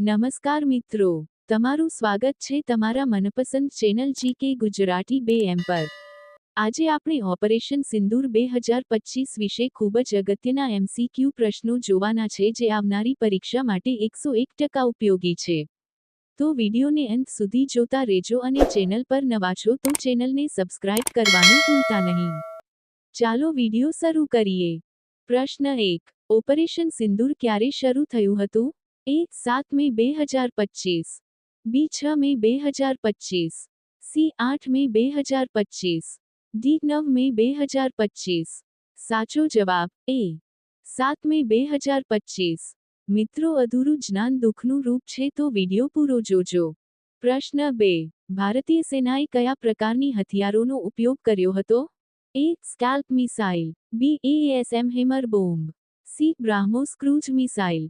નમસ્કાર મિત્રો, તમારું સ્વાગત છે તમારા મનપસંદ ચેનલ જી કે ગુજરાતી બે એમ પર. આજે આપણે ઓપરેશન સિંદૂર બે હજાર પચીસ વિશે ખૂબ જ અગત્યના એમસીક્યુ પ્રશ્નો જોવાના છે જે આવનારી પરીક્ષા માટે એકસો એક ટકા ઉપયોગી છે. તો વિડીયોને અંત સુધી જોતા રહેજો અને ચેનલ પર નવા છો તો ચેનલને સબસ્ક્રાઇબ કરવાનું ભૂલતા નહીં. ચાલો વીડિયો શરૂ કરીએ. પ્રશ્ન એક, ઓપરેશન સિંદૂર ક્યારે શરૂ થયું હતું? એ સાત મે બે હજાર પચીસ, બી છ મે બે હજાર પચીસ, સી આઠ મે બે હજાર પચીસ, ડી નવ મે બે હજાર પચીસ. સાચો જવાબ એ, સાત મે બે હજાર પચીસ. મિત્રો, અધૂરું જ્ઞાન દુઃખનું રૂપ છે તો વીડિયો પૂરો જોજો. પ્રશ્ન બે, ભારતીય સેનાએ કયા પ્રકારની હથિયારોનો ઉપયોગ કર્યો હતો? A, SCALP missile, B ASM hammer bomb, C BrahMos cruise missile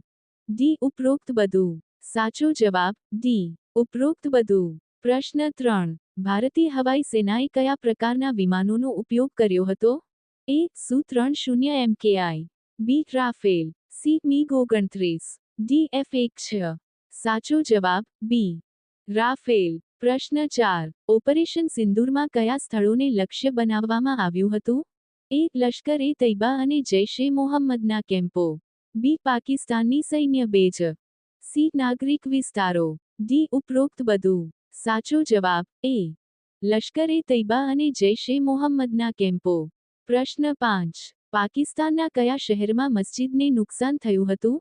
D ઉપરોક્ત બધું. સાચો જવાબ, ડી ઉપરોક્ત બધું. પ્રશ્ન ત્રણ. ભારતીય હવાઈ સેનાએ કયા પ્રકારના વિમાનોનો ઉપયોગ કર્યો હતો? એ, સુ ત્રણ શૂન્ય MKI B, Rafale. C MiG ઓગણત્રીસ. ડી, એફ એક છ. સાચો જવાબ, બી. રાફેલ. પ્રશ્ન ચાર. ઓપરેશન સિંદૂરમાં કયા સ્થળોને લક્ષ્ય બનાવવામાં આવ્યું હતું? એ લશ્કર એ તૈબા અને જૈશ એ મોહમ્મદના કેમ્પો. બી પાકિસ્તાનની સૈન્ય બેજ. સી નાગરિક વિસ્તારો. ડી ઉપરોક્ત બધું. સાચો જવાબ, એ. લશ્કરે તૈબા અને જૈશ એ મોહમ્મદના કેમ્પો. પ્રશ્ન પાંચ. પાકિસ્તાનના કયા શહેરમાં મસ્જિદને નુકસાન થયું હતું?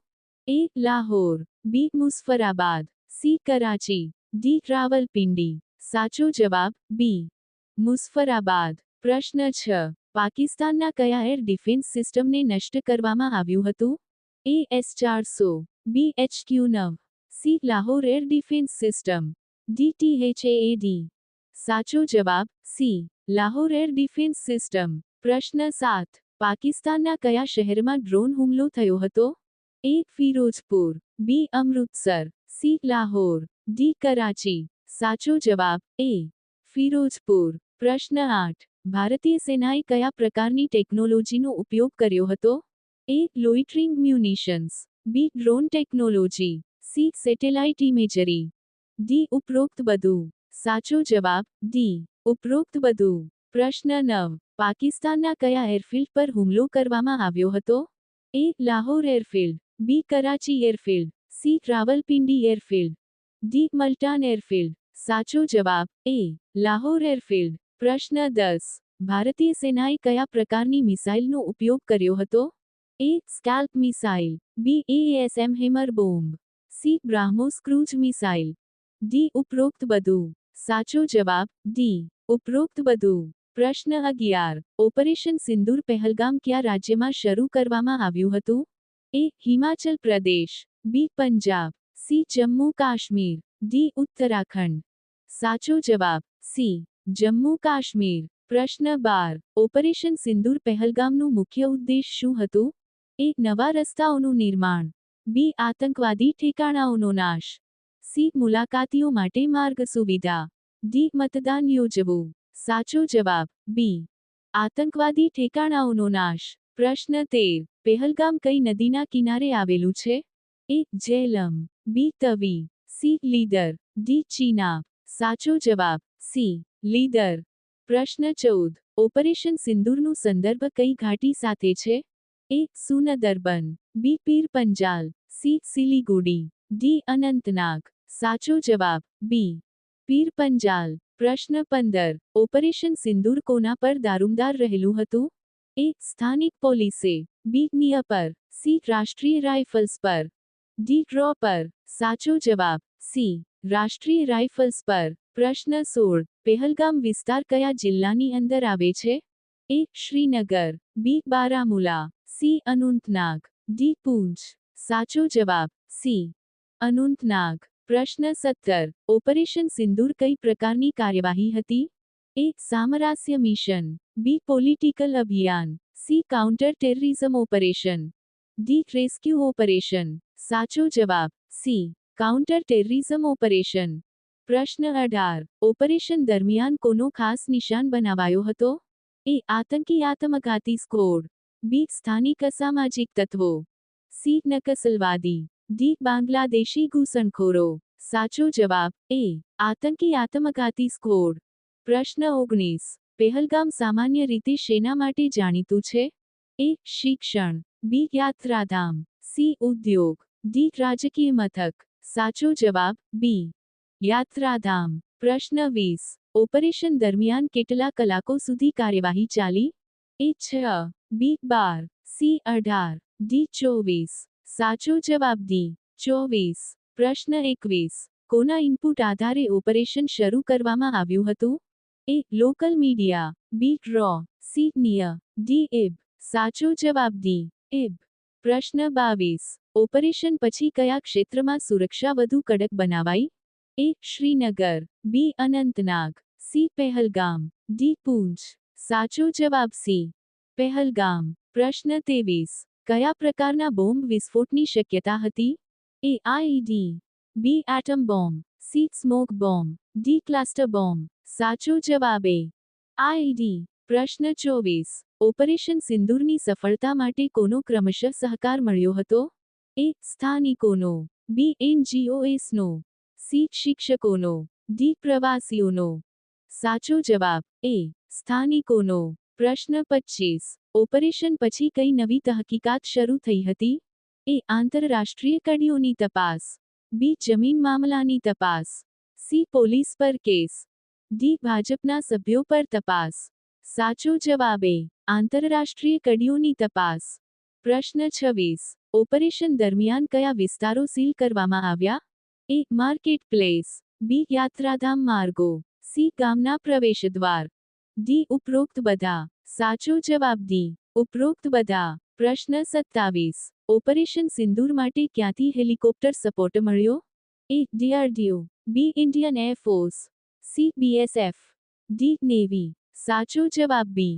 A, Lahore. B, Muzaffarabad. C, Karachi. D, Rawalpindi. સાચો જવાબ, બી. મુઝફરાબાદ. પ્રશ્ન છ. પાકિસ્તાનના કયા એર ડિફેન્સ સિસ્ટમને નષ્ટ કરવામાં આવ્યું હતું? એ એસ ચારસો બી એચ નવ C Lahore air defence system D T H A D સાચો જવાબ C Lahore air defence system પ્રશ્ન સાત પાકિસ્તાનના કયા શહેરમાં ડ્રોન હુમલો થયો હતો A Firozpur B Amritsar C Lahore D Karachi સાચો જવાબ એ ફિરોજપુર પ્રશ્ન આઠ ભારતીય સેનાએ કયા પ્રકારની ટેકનોલોજીનો ઉપયોગ કર્યો હતો A loitering munitions B drone technology C satellite imagery D ઉપરોક્ત બધું સાચો જવાબ ડી ઉપરોક્ત બધું પ્રશ્ન નવ. પાકિસ્તાનના કયા એરફિલ્ડ પર હુમલો કરવામાં આવ્યો હતો? A Lahore airfield. B Karachi airfield. C Rawalpindi airfield. D Multan airfield. સાચો જવાબ એ લાહોર એરફિલ્ડ. પ્રશ્ન દસ. ભારતીય સેનાએ કયા પ્રકારની મિસાઇલનો ઉપયોગ કર્યો હતો? A SCALP missile B ASM hammer bomb C BrahMos cruise missile D ઉપરોક્ત બધું સાચો જવાબ ડી ઉપરોક્ત બધું પ્રશ્ન અગિયાર ઓપરેશન સિંદૂર પહેલગામ કયા રાજ્યમાં શરૂ કરવામાં આવ્યું હતું A Himachal Pradesh B Punjab C Jammu Kashmir D Uttarakhand સાચો જવાબ સી જમ્મુ કાશ્મીર પ્રશ્ન બાર ઓપરેશન સિંદૂર પહેલગામનું મુખ્ય ઉદ્દેશ શું હતું એ નવા રસ્તાઓનું નિર્માણ. બી, આતંકવાદી ઠેકાણાઓનો નાશ. સી, મુલાકાતીઓ માટે માર્ગ સુવિધા. ડી, મતદાન યોજવું. સાચો જવાબ. બી, આતંકવાદી ઠેકાણાઓનો નાશ. પ્રશ્ન તેર. પહેલગામ કઈ નદીના કિનારે આવેલું છે? A, Jhelum. B, Tawi. C Lidder D, ચીના. સાચો જવાબ. સી લીડર પ્રશ્ન ચૌદ. ઓપરેશન સિંદૂરનું સંદર્ભ કઈ ઘાટી સાથે છે? A Sundarban B Pir Panjal C Siliguri D Anantnag સાચો જવાબ બી પીર પંજાલ પ્રશ્ન પંદર ઓપરેશન સિંદૂર કોના પર દારૂમદાર રહેલું હતું એ સ્થાનિક પોલીસે બી નિય પર સી રાષ્ટ્રીય રાઇફલ્સ પર ડી ડ્રો પર સાચો જવાબ સી રાષ્ટ્રીય રાઇફલ્સ પર પ્રશ્ન સોળ પહેલગામ વિસ્તાર કયા જિલ્લાની અંદર આવે છે A Srinagar B Baramulla C Anantnag D Poonch સાચો જવાબ સી અનંતનાગ પ્રશ્ન સત્તર ઓપરેશન સિંદૂર કઈ પ્રકારની કાર્યવાહી હતી એ સામરાસ્ય મિશન બી પોલિટિકલ અભિયાન C counter terrorism operation D rescue operation સાચો જવાબ સી કાઉન્ટર ટેરરિઝમ ઓપરેશન પ્રશ્ન અઢાર ઓપરેશન દરમિયાન કોનો ખાસ નિશાન બનાવાયો હતો એ આતંકી આત્મઘાતી સ્કોડ બી સ્થાનિક અસામાજિક તત્વો. સી નકસલવાદી. ડી બાંગ્લાદેશી ઘૂસણખોરો. સાચો જવાબ, એ, આતંકી આત્મઘાતી સ્કોડ. પ્રશ્ન ઓગણીસ, પહેલગામ સામાન્ય રીતે શેના માટે જાણીતું છે? એ, શિક્ષણ. બી, યાત્રાધામ. સી, ઉદ્યોગ. ડી, રાજકીય મથક. સાચો જવાબ, બી, યાત્રાધામ. પ્રશ્ન વીસ, ઓપરેશન દરમિયાન કેટલા કલાકો સુધી કાર્યવાહી ચાલી? એ છ બી બાર સી અઢાર ડી ચોવીસ, સાચો જવાબ ડી ચોવીસ, પ્રશ્ન એકવીસ. કોના ઇનપુટ આધારે ઓપરેશન શરૂ કરવામાં આવ્યું હતું? એ લોકલ મીડિયા બી ડ્રો સી નિય ડી એબ સાચો જવાબ ડી એબ પ્રશ્ન બાવીસ. ઓપરેશન પછી કયા ક્ષેત્રમાં સુરક્ષા વધુ કડક બનાવાઈ? A Srinagar B Anantnag C Pahalgam D Poonch. સાચો જવાબ સી. પહેલગામ. પ્રશ્ન ત્રેવીસ. કયા પ્રકારના બોમ્બ વિસ્ફોટની શક્યતા હતી? A ID B, atom bomb. C, smoke bomb. D, cluster bomb. સાચો જવાબ એ. આઈડી પ્રશ્ન ચોવીસ. ઓપરેશન સિંદૂરની સફળતા માટે કોનો ક્રમશઃ સહકાર મળ્યો હતો? એ, સ્થાનિકોનો. બી, એનજીઓએસનો. સી, શિક્ષકોનો. ડી, પ્રવાસીઓનો. સાચો જવાબ એ. સ્થાનિકોનો, પ્રશ્ન પચીસ ઓપરેશન પછી કઈ નવી તહકીકાત શરૂ થઈ હતી? એ, આંતરરાષ્ટ્રીય કડીઓની તપાસ. બી, જમીન મામલાની તપાસ. સી, પોલીસ પર કેસ. ડી, ભાજપના સભ્યો પર તપાસ. સાચો જવાબ એ, આંતરરાષ્ટ્રીય કડીઓની તપાસ. પ્રશ્ન છવ્વીસ. ઓપરેશન દરમિયાન કયા વિસ્તારો સીલ કરવામાં આવ્યા? એ માર્કેટ પ્લેસ બી, યાત્રાધામ માર્ગો. સી, ગામના પ્રવેશદ્વાર. ડી ઉપરોક્ત બધા સાચો જવાબ ડી ઉપરોક્ત બધા પ્રશ્ન સત્તાવીસ ઓપરેશન સિંદૂર માટે ક્યાંથી હેલિકોપ્ટર સપોર્ટ મળ્યો A DRDO B Indian air force C BSF D navy સાચો જવાબ બી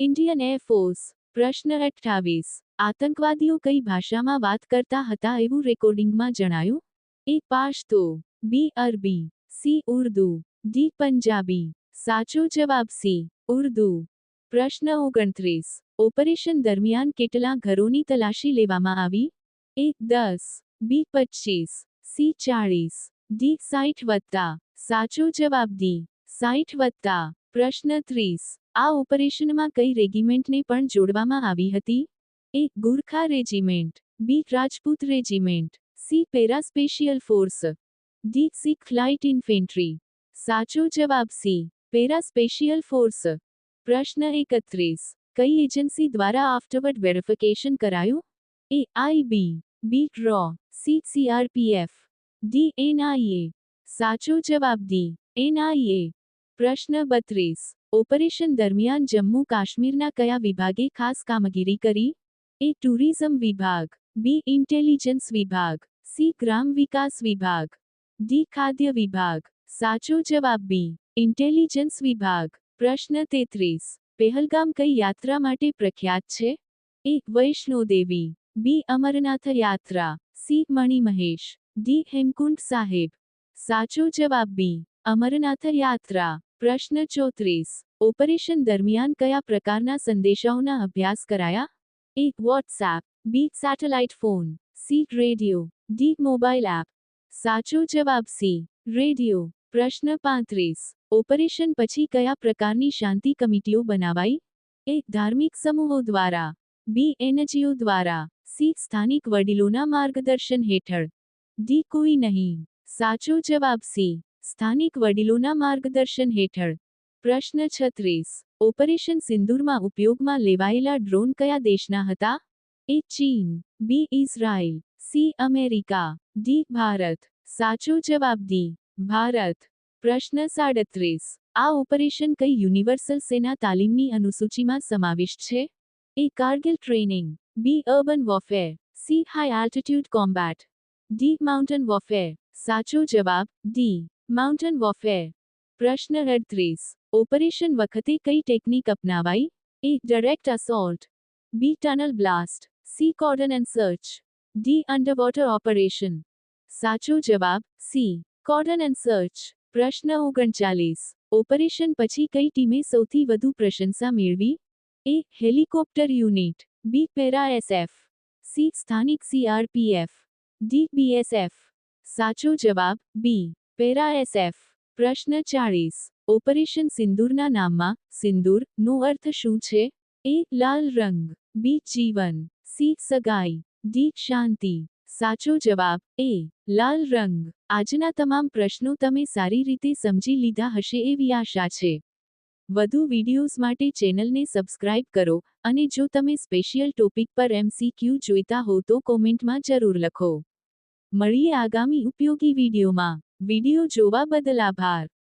ઇન્ડિયન એરફોર્સ પ્રશ્ન અઠ્ઠાવીસ આતંકવાદીઓ કઈ ભાષામાં વાત કરતા હતા એવું રેકોર્ડિંગમાં જણાયું એ પાશ્તો બી અરબી સી ઉર્દુ ડી પંજાબી સાચો જવાબ સી. ઉર્દુ. પ્રશ્ન ઓગણત્રીસ. ઓપરેશન દરમિયાન કેટલા ઘરોની તલાશી લેવામાં આવી? એ, દસ. બી પચીસ સી, ચાળીસ. ડી સાઠ વત્તા. સાચો જવાબ ડી. સાઠ વત્તા. પ્રશ્ન ત્રીસ. આ ઓપરેશનમાં કઈ રેગિમેન્ટને પણ જોડવામાં આવી હતી? A, Gurkha regiment. B, Rajput regiment. C para special force. D Sikh flight infantry. સાચો જવાબ સી. પેરા સ્પેશિયલ ફોર્સ પ્રશ્ન એકત્રીસ કઈ એજન્સી દ્વારા આફ્ટરવર્ડ વેરિફિકેશન કરાયું એ આઈબી બી ડ્રો સી સીઆરપીએફ ડી એનઆઈએ સાચો જવાબ ડી એનઆઈએ પ્રશ્ન બત્રીસ ઓપરેશન દરમિયાન જમ્મુ કાશ્મીરના કયા વિભાગે ખાસ કામગીરી કરી એ ટુરિઝમ વિભાગ બી ઇન્ટેલિજન્સ વિભાગ સી ગ્રામ વિકાસ વિભાગ ડી ખાદ્ય વિભાગ સાચો જવાબ બી ઇન્ટેલિજન્સ વિભાગ પ્રશ્ન તેત્રીસ પહેલગામ કઈ યાત્રા માટે પ્રખ્યાત છે એ વૈષ્ણોદેવી બી અમરનાથ યાત્રા સી મણિમહેશ ડી હેમકુંડ સાહેબ સાચો જવાબ બી અમરનાથ યાત્રા પ્રશ્ન ચોત્રીસ ઓપરેશન દરમિયાન કયા પ્રકારના સંદેશાઓના અભ્યાસ કરાયા A WhatsApp B satellite phone C radio D mobile app સાચો જવાબ સી રેડિયો પ્રશ્ન પાંત્રીસ ઓપરેશન પછી કયા પ્રકારની શાંતિ કમિટીઓ બનાવાઈ? એ, ધાર્મિક સમૂહો દ્વારા. બી, એનજીઓ દ્વારા. સી, સ્થાનિક વડીલોના માર્ગદર્શન હેઠળ. ડી, કોઈ નહીં. સાચો જવાબ સી, સ્થાનિક વડીલોના માર્ગદર્શન હેઠળ. પ્રશ્ન છત્રીસ. ઓપરેશન સિંદૂરમાં ઉપયોગમાં લેવાયેલા ડ્રોન કયા દેશના હતા? એ, ચીન. B, Israel. C, America. D, Bharat. સાચો જવાબ ડી, ભારત. પ્રશ્ન સાડત્રીસ. આ ઓપરેશન કઈ યુનિવર્સલ સેના તાલીમની અનુસૂચિમાં સમાવિષ્ટ છે? A Kargil training. B urban warfare C high altitude combat. D mountain warfare સાચો જવાબ. ડી માઉન્ટન વોફેર પ્રશ્ન અડત્રીસ. ઓપરેશન વખતે કઈ technique અપનાવાઈ? A direct assault B tunnel blast. C cordon and search. D underwater operation. સાચો જવાબ. C cordon and search. પ્રશ્ન ઓગણચાલીસ. Operation પછી કઈ ટીમે સૌથી વધુ પ્રશંસા મેળવી? A, helicopter unit. B para SF C, સ્થાનિક સીઆરપીએફ. D, BSF. સાચો જવાબ, બી પેરા એસએફ પ્રશ્ન ચાળીસ. ઓપરેશન સિંદૂરના નામમાં, સિંદૂર, નો અર્થ શું છે? એ, લાલ રંગ. બી, જીવન. સી, સગાઈ. ડી, શાંતિ. સાચો જવાબ, એ, લાલ રંગ. આજના તમામ પ્રશ્નો તમે સારી રીતે સમજી લીધા હશે એવી આશા છે. વધુ વિડિયોઝ માટે ચેનલને સબસ્ક્રાઇબ કરો અને જો તમે સ્પેશિયલ ટોપિક પર એમસીક્યુ જોઈતા હો તો કોમેન્ટમાં જરૂર લખો. મળીએ આગામી ઉપયોગી વિડીયોમાં. વીડિયો જોવા બદલ આભાર.